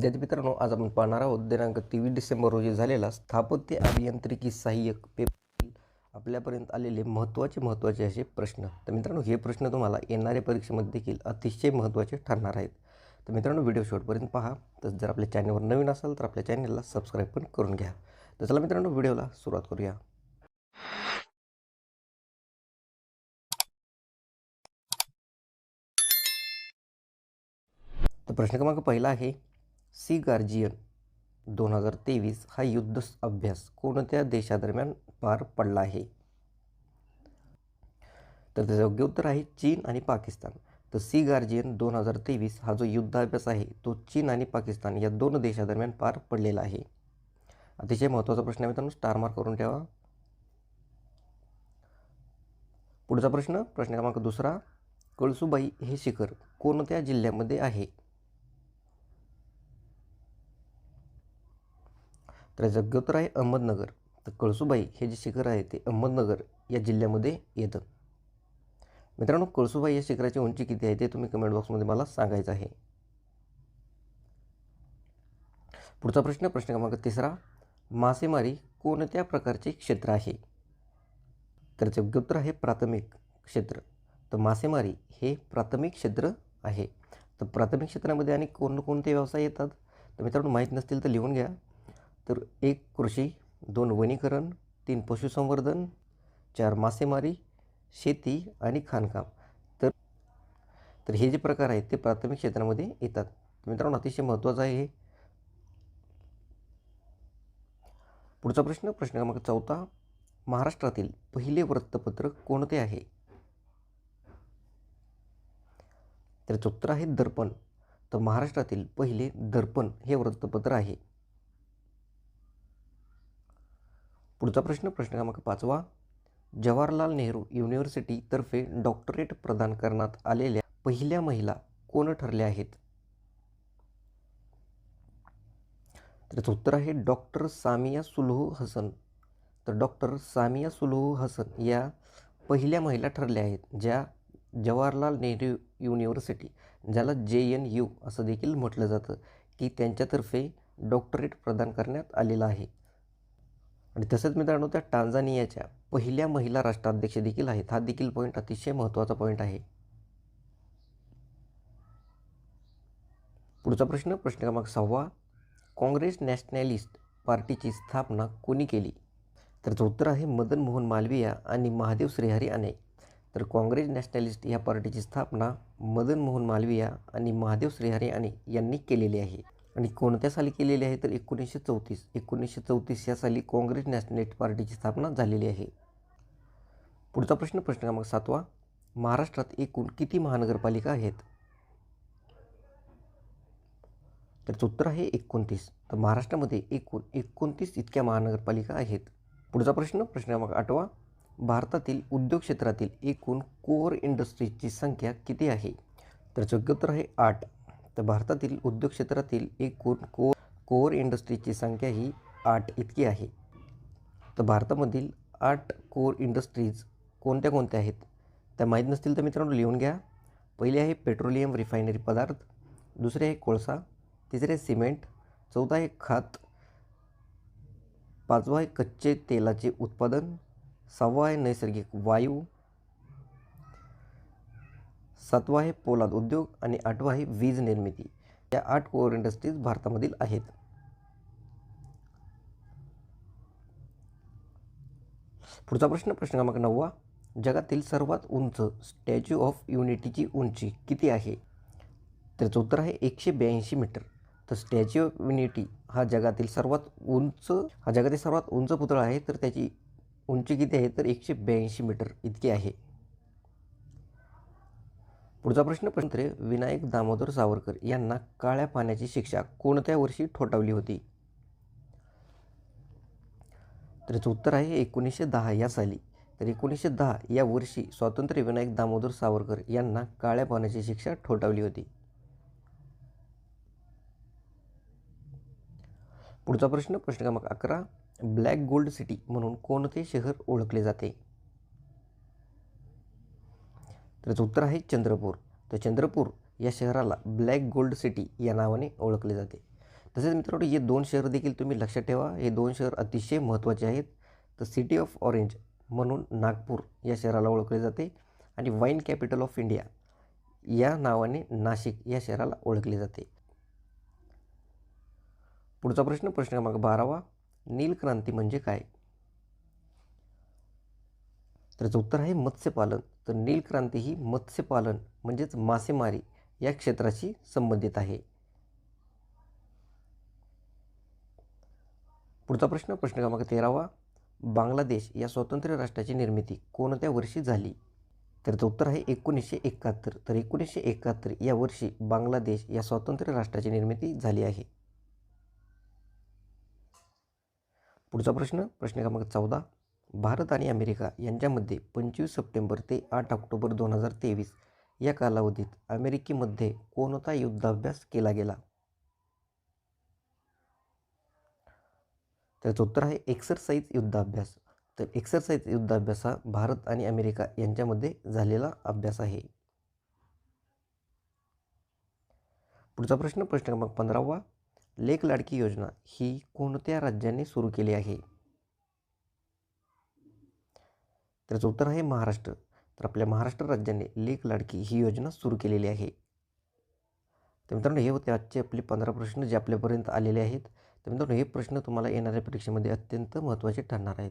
विद्यार्थी मित्रांनो आज आपण पाहणार आहोत दिनांक तेवीस डिसेंबर रोजी झालेला स्थापत्य अभियांत्रिकी सहाय्यक पेपर आपल्यापर्यंत आलेले महत्त्वाचे महत्त्वाचे असे प्रश्न. तर मित्रांनो हे प्रश्न तुम्हाला येणाऱ्या परीक्षेमध्ये देखील अतिशय महत्त्वाचे ठरणार आहेत. तर मित्रांनो व्हिडिओ शेवटपर्यंत पहा. तर जर आपल्या चॅनलवर नवीन असाल तर आपल्या चॅनलला सबस्क्राईब पण करून घ्या. तर चला मित्रांनो व्हिडिओला सुरुवात करूया. तर प्रश्न क्रमांक पहिला आहे सी गार्जियन. दोन हजार तेवीस हा युद्ध अभ्यास कोणत्या देशादरम्यान पार पडला आहे? तर त्याचं योग्य उत्तर आहे चीन आणि पाकिस्तान. तर सी गार्जियन दोन हजार तेवीस हा जो युद्धाभ्यास आहे तो चीन आणि पाकिस्तान या दोन देशादरम्यान पार पडलेला आहे. अतिशय महत्त्वाचा प्रश्न आहे मित्रांनो स्टार मार्क करून ठेवा. पुढचा प्रश्न प्रश्न क्रमांक दुसरा कळसुबाई हे शिखर कोणत्या जिल्ह्यामध्ये आहे? तर आहे अहमदनगर. तर कळसुबाई हे जे शिखर आहे ते अहमदनगर या जिल्ह्यामध्ये येतं. मित्रांनो कळसुबाई या शिखराची उंची किती आहे ते तुम्ही कमेंट बॉक्समध्ये मला सांगायचं आहे. पुढचा प्रश्न प्रश्न क्रमांक तिसरा. मासेमारी कोणत्या प्रकारचे क्षेत्र आहे? तर जग्योत्तर आहे प्राथमिक क्षेत्र. तर मासेमारी हे प्राथमिक क्षेत्र आहे. तर प्राथमिक क्षेत्रामध्ये आणि कोणकोणते व्यवसाय येतात? तर मित्रांनो माहीत नसतील तर लिहून घ्या. तर एक कृषी दोन वनीकरण तीन पशुसंवर्धन चार मासेमारी शेती आणि खाणकाम. तर तर हे जे प्रकार आहेत ते प्राथमिक क्षेत्रामध्ये येतात. मित्रांनो अतिशय महत्त्वाचं आहे हे. पुढचा प्रश्न प्रश्न क्रमांक चौथा. महाराष्ट्रातील पहिले वृत्तपत्र कोणते आहे? त्याचं उत्तर आहे दर्पण. तर महाराष्ट्रातील पहिले दर्पण हे वृत्तपत्र आहे. पुढचा प्रश्न प्रश्न क्रमांक पाचवा. जवाहरलाल नेहरू युनिव्हर्सिटीतर्फे डॉक्टरेट प्रदान करण्यात आलेल्या पहिल्या महिला कोण ठरल्या आहेत? त्याचं उत्तर आहे डॉक्टर सामिया सुलहू हसन. तर डॉक्टर सामिया सुलहू हसन या पहिल्या महिला ठरल्या आहेत ज्या जवाहरलाल नेहरू युनिव्हर्सिटी ज्याला जे एन यू असं देखील म्हटलं जातं की त्यांच्यातर्फे डॉक्टरेट प्रदान करण्यात आलेलं आहे. आणि तसंच मित्रांनो त्या टांझानियाच्या पहिल्या महिला राष्ट्राध्यक्ष देखील आहेत. हा देखील पॉईंट अतिशय महत्त्वाचा पॉईंट आहे. पुढचा प्रश्न प्रश्न क्रमांक सहावा. काँग्रेस नॅशनॅलिस्ट पार्टीची स्थापना कोणी केली? तर उत्तर आहे मदन मोहन मालवीया आणि महादेव श्रीहरी अने तर काँग्रेस नॅशनॅलिस्ट या पार्टीची स्थापना मदन मोहन मालवीया आणि महादेव श्रीहरी अने यांनी केलेली आहे. आणि कोणत्या साली केलेली आहे तर एकोणीसशे चौतीस. एकोणीसशे चौतीस या साली काँग्रेस नॅशनलिस्ट पार्टीची स्थापना झालेली आहे. पुढचा प्रश्न प्रश्न क्रमांक सातवा. महाराष्ट्रात एकूण किती महानगरपालिका आहेत? त्याचं उत्तर आहे एकोणतीस. तर महाराष्ट्रामध्ये एकूण एकोणतीस इतक्या महानगरपालिका आहेत. पुढचा प्रश्न प्रश्न क्रमांक आठवा. भारतातील उद्योग क्षेत्रातील एकूण कोअर इंडस्ट्रीजची संख्या किती आहे? तर योग्य उत्तर आहे आठ. तर भारतातील उद्योग क्षेत्रातील एकूण कोर कोअर इंडस्ट्रीजची संख्या ही आठ इतकी आहे. तर भारतामधील आठ कोअर इंडस्ट्रीज कोणत्या कोणत्या आहेत? त्या माहीत नसतील तर मित्रांनो लिहून घ्या. पहिले आहे पेट्रोलियम रिफायनरी पदार्थ दुसरे आहे कोळसा तिसरे आहे सिमेंट चौथा आहे खात पाचवा आहे कच्चे तेलाचे उत्पादन सहावा आहे नैसर्गिक वायू सातवा आहे पोलाद उद्योग आणि आठवा आहे वीज निर्मिती. या आठ कोअर इंडस्ट्रीज भारतामधील आहेत. पुढचा प्रश्न प्रश्न क्रमांक नववा. जगातील सर्वात उंच स्टॅच्यू ऑफ युनिटीची उंची किती आहे? त्याचं उत्तर आहे एकशे ब्याऐंशी मीटर. तर स्टॅच्यू ऑफ युनिटी हा जगातील सर्वात उंच हा जगातील सर्वात उंच पुतळा आहे तर त्याची उंची किती आहे? तर एकशे ब्याऐंशी मीटर इतकी आहे. पुढचा प्रश्न प्रश्न विनायक दामोदर सावरकर यांना काळ्या पाण्याची शिक्षा कोणत्या वर्षी ठोठावली होती? तर याचं उत्तर आहे एकोणीसशे दहा या साली. तर एकोणीसशे दहा या वर्षी स्वातंत्र्य विनायक दामोदर सावरकर यांना काळ्या पाण्याची शिक्षा ठोठावली होती. पुढचा प्रश्न प्रश्न क्रमांक अकरा ब्लॅक गोल्ड सिटी म्हणून कोणते शहर ओळखले जाते? त्याचं उत्तर आहे चंद्रपूर. तर चंद्रपूर या शहराला ब्लॅक गोल्ड सिटी या नावाने ओळखले जाते. तसेच मित्रांनो हे दोन शहर देखील तुम्ही लक्षात ठेवा. हे दोन शहर अतिशय महत्त्वाचे आहेत. तर सिटी ऑफ ऑरेंज म्हणून नागपूर या शहराला ओळखले जाते आणि वाईन कॅपिटल ऑफ इंडिया या नावाने नाशिक या शहराला ओळखले जाते. पुढचा प्रश्न प्रश्न क्रमांक बारावा. नीलक्रांती म्हणजे काय? त्याचं उत्तर आहे मत्स्यपालन. तर नीलक्रांती ही मत्स्यपालन म्हणजेच मासेमारी या क्षेत्राशी संबंधित आहे. पुढचा प्रश्न प्रश्न क्रमांक तेरावा. बांगलादेश या स्वतंत्र राष्ट्राची निर्मिती कोणत्या वर्षी झाली? तर त्याचं उत्तर आहे एकोणीसशे एकाहत्तर. तर एकोणीसशे एकाहत्तर या वर्षी बांगलादेश या स्वातंत्र्य राष्ट्राची निर्मिती झाली आहे. पुढचा प्रश्न प्रश्न क्रमांक चौदा. भारत आणि अमेरिका यांच्यामध्ये पंचवीस सप्टेंबर ते आठ ऑक्टोबर दोन हजार तेवीस या कालावधीत अमेरिकेमध्ये कोणता युद्धाभ्यास केला गेला? त्याचं उत्तर आहे एक्सरसाइज युद्धाभ्यास. तर एक्सरसाइज युद्धाभ्यास हा भारत आणि अमेरिका यांच्यामध्ये झालेला अभ्यास आहे. पुढचा प्रश्न प्रश्न क्रमांक पंधरावा. लेख लाडकी योजना ही कोणत्या राज्याने सुरू केली आहे? त्याचं उत्तर आहे महाराष्ट्र. तर आपल्या महाराष्ट्र राज्याने लेख लाडकी ही योजना सुरू केलेली आहे. तर मित्रांनो हे होते आजचे आपले पंधरा प्रश्न जे आपल्यापर्यंत आलेले आहेत. तर मित्रांनो हे प्रश्न तुम्हाला येणाऱ्या परीक्षेमध्ये अत्यंत महत्त्वाचे ठरणार आहेत.